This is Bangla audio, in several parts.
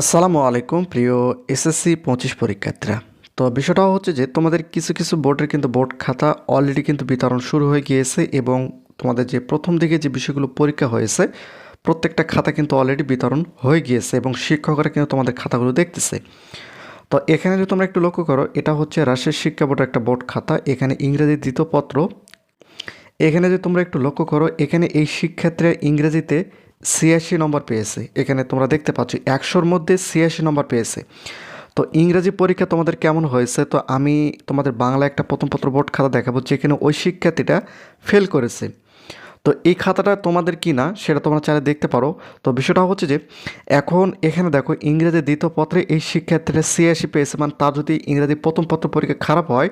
আসসালামু আলাইকুম, প্রিয় এসএসসি পঁচিশ পরীক্ষার্থীরা। তো বিষয়টা হচ্ছে যে, তোমাদের কিছু কিছু বোর্ডের কিন্তু বোর্ড খাতা অলরেডি কিন্তু বিতরণ শুরু হয়ে গিয়েছে এবং তোমাদের যে প্রথম দিকে যে বিষয়গুলো পরীক্ষা হয়েছে, প্রত্যেকটা খাতা কিন্তু অলরেডি বিতরণ হয়ে গিয়েছে এবং শিক্ষকরা কিন্তু তোমাদের খাতাগুলো দেখতেছে। তো এখানে যদি তোমরা একটু লক্ষ্য করো, এটা হচ্ছে রাজশাহী শিক্ষা বোর্ডের একটা বোর্ড খাতা, এখানে ইংরেজি দ্বিতীয় পত্র। এখানে যদি তোমরা একটু লক্ষ্য করো, এখানে এই শিক্ষার্থীরা ইংরেজিতে ছিয়াশি নম্বর পেয়েছে। এখানে তোমরা দেখতে পাচ্ছ, একশোর মধ্যে ছিয়াশি নম্বর পেয়েছে। তো ইংরেজি পরীক্ষা তোমাদের কেমন হয়েছে? তো আমি তোমাদের বাংলা একটা প্রথম পত্র বোর্ড খাতা দেখাবো, যেখানে ওই শিক্ষার্থীটা ফেল করেছে। তো এই খাতাটা তোমাদের কি না, সেটা তোমরা চাইলে দেখতে পারো। তো বিষয়টা হচ্ছে যে, এখন এখানে দেখো, ইংরেজি দ্বিতীয় পত্রে এই শিক্ষার্থীরা ছিয়াশি পেয়েছে মানে তার যদি ইংরেজি প্রথম পত্র পরীক্ষা খারাপ হয়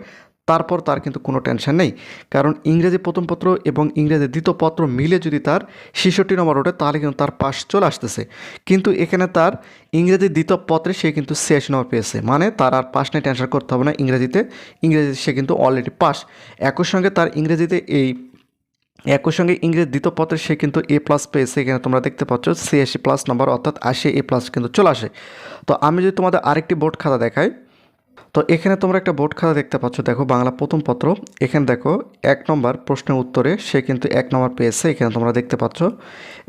তারপর তার কিন্তু কোনো টেনশন নেই। কারণ ইংরেজি প্রথম পত্র এবং ইংরেজি দ্বিতীয় পত্র মিলে যদি তার ছেষট্টি নম্বর ওঠে তাহলে কিন্তু তার পাশ চলে আসতেছে। কিন্তু এখানে তার ইংরেজি দ্বিতীয় পত্রে সে কিন্তু ছিয়াশি নম্বর পেয়েছে। মানে তার আর পাশ নিয়ে টেনশন করতে হবে না ইংরেজিতে। ইংরেজিতে সে কিন্তু অলরেডি পাস একই সঙ্গে তার ইংরেজিতে এই, একই সঙ্গে ইংরেজি দ্বিতীয় পত্রে সে কিন্তু এ প্লাস পেয়েছে। এখানে তোমরা দেখতে পাচ্ছ, ছিয়াশি প্লাস নাম্বার অর্থাৎ আশি এ প্লাস কিন্তু চলে আসে। তো আমি যদি তোমাদের আরেকটি বোর্ড খাতা দেখাই তো এখানে তোমরা একটা বোর্ড খাতা দেখতে পাচ্ছ। দেখো, বাংলা প্রথম পত্র। এখানে দেখো, এক নম্বর প্রশ্নের উত্তরে সে কিন্তু এক নম্বর পেয়েছে, এখানে তোমরা দেখতে পাচ্ছ।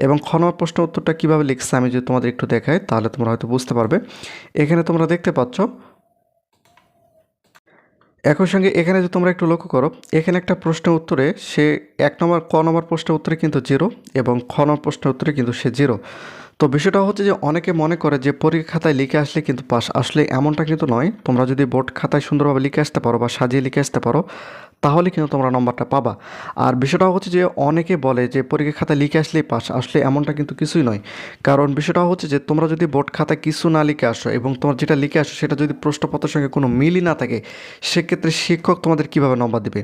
এবং খ নম্বর প্রশ্নের উত্তরটা কীভাবে লিখছে আমি যদি তোমাদের একটু দেখাই, তাহলে তোমরা হয়তো বুঝতে পারবে। এখানে তোমরা দেখতে পাচ্ছ, একই সঙ্গে এখানে যদি তোমরা একটু লক্ষ্য করো, এখানে একটা প্রশ্নের উত্তরে সে এক নম্বর, ক নম্বর প্রশ্নের উত্তরে কিন্তু জিরো এবং খ নম্বর প্রশ্নের উত্তরে কিন্তু সে জিরো। তো বিষয়টা হচ্ছে যে অনেকে মনে করে যে পরীক্ষা খাতায় লিখে আসলে কিন্তু পাস। আসলে এমনটা কিন্তু নয়। তোমরা যদি বোর্ড খাতায় সুন্দরভাবে লিখে আসতে পারো বা সাজিয়ে লিখে আসতে পারো, তাহলে কিন্তু তোমরা নম্বরটা পাবা। আর বিষয়টা হচ্ছে যে অনেকে বলে যে পরীক্ষা খাতায় লিখে আসলেই পাস। আসলে এমনটা কিন্তু কিছুই নয়। কারণ বিষয়টা হচ্ছে যে তোমরা যদি বোর্ড খাতায় কিছু না লিখে আসো এবং তোমার যেটা লিখে আসো সেটা যদি প্রশ্নপত্রের সঙ্গে কোনো মিলই না থাকে, সেক্ষেত্রে শিক্ষক তোমাদের কীভাবে নম্বর দেবে?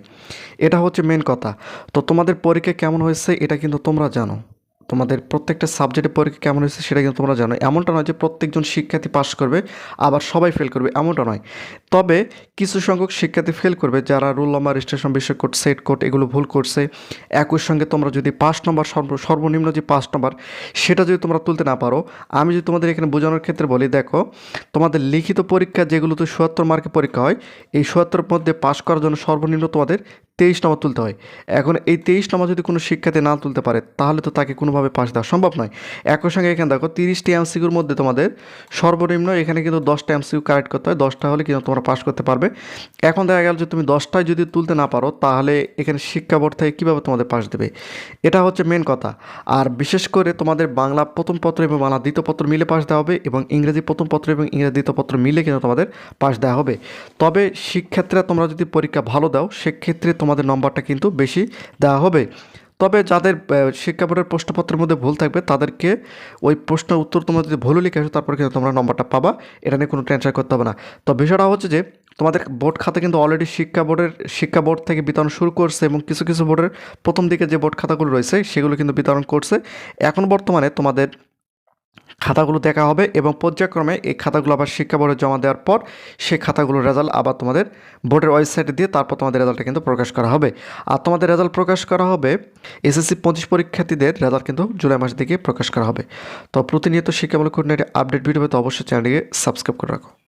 এটা হচ্ছে মেন কথা। তো তোমাদের পরীক্ষা কেমন হয়েছে এটা কিন্তু তোমরা জানো। তোমাদের প্রত্যেকটা সাবজেক্টের পরীক্ষা কেমন হয়েছে সেটা কিন্তু তোমরা জানো। এমনটা নয় যে প্রত্যেকজন শিক্ষার্থী পাস করবে, আবার সবাই ফেল করবে, এমনটা নয়। তবে কিছু সংখ্যক শিক্ষার্থী ফেল করবে, যারা রোল নম্বর রেজিস্ট্রেশন বিষয় কোড সেট কোড এগুলো ভুল করছে। একই সঙ্গে তোমরা যদি পাঁচ নম্বর সর্বনিম্ন যে পাঁচ নম্বর সেটা যদি তোমরা তুলতে না পারো, আমি যদি তোমাদের এখানে বোঝানোর ক্ষেত্রে বলি, দেখো, তোমাদের লিখিত পরীক্ষা যেগুলোতে সুয়াত্তর মার্কের পরীক্ষা হয়, এই চুয়াত্তরের মধ্যে পাস করার জন্য সর্বনিম্ন তোমাদের তেইশ নম্বর তুলতে হয়। এখন এই তেইশ নম্বর যদি কোনো শিক্ষার্থী না তুলতে পারে, তাহলে তো তাকে কোনোভাবে পাশ দেওয়া সম্ভব নয়। একই সঙ্গে এখানে দেখো, তিরিশটি এমসিকিউর মধ্যে তোমাদের সর্বনিম্ন এখানে কিন্তু দশটা এমসিকিউ কারেক্ট করতে হয়, দশটা হলে কিন্তু তোমরা পাশ করতে পারবে। এখন দেখা গেল যে তুমি দশটায় যদি তুলতে না পারো, তাহলে এখানে শিক্ষা বোর্ড থেকে কীভাবে তোমাদের পাশ দেবে? এটা হচ্ছে মেন কথা। আর বিশেষ করে তোমাদের বাংলা প্রথম পত্র এবং বাংলা দ্বিতীয় পত্র মিলে পাশ দেওয়া হবে এবং ইংরেজি প্রথম পত্র এবং ইংরেজি দ্বিতীয় পত্র মিলে কিন্তু তোমাদের পাশ দেওয়া হবে। তবে শিক্ষার্থীরা তোমরা যদি পরীক্ষা ভালো দাও, সেক্ষেত্রে তোমাদের নম্বরটা কিন্তু বেশি দেওয়া হবে। তবে যাদের শিক্ষা বোর্ডের প্রশ্নপত্রের মধ্যে ভুল থাকবে, তাদেরকে ওই প্রশ্নের উত্তর তোমরা যদি ভুলও লিখে আসো, তারপরে কিন্তু তোমরা নম্বরটা পাবা। এটা নিয়ে কোনো টেনশন করতে হবে না। তো বিষয়টা হচ্ছে যে, তোমাদের বোর্ড খাতা কিন্তু অলরেডি শিক্ষা বোর্ডের, শিক্ষা বোর্ড থেকে বিতরণ শুরু করছে এবং কিছু কিছু বোর্ডের প্রথম দিকে যে বোর্ড খাতাগুলো রয়েছে, সেগুলো কিন্তু বিতরণ করছে। এখন বর্তমানে তোমাদের খাতাগুলো দেখা হবে এবং পর্যায়ক্রমে এই খাতাগুলো আবার শিক্ষা বোর্ডে জমা দেওয়ার পর সেই খাতাগুলোর রেজাল্ট আবার তোমাদের বোর্ডের ওয়েবসাইটে দিয়ে তারপর তোমাদের রেজাল্টটা কিন্তু প্রকাশ করা হবে। আর তোমাদের রেজাল্ট প্রকাশ করা হবে, এসএসসি পঁচিশ পরীক্ষার্থীদের রেজাল্ট কিন্তু জুলাই মাস দিকে প্রকাশ করা হবে। তো প্রতিনিয়ত শিক্ষামূলক আপডেট ভিডিও পেতে অবশ্যই চ্যানেলটিকে সাবস্ক্রাইব করে রাখো।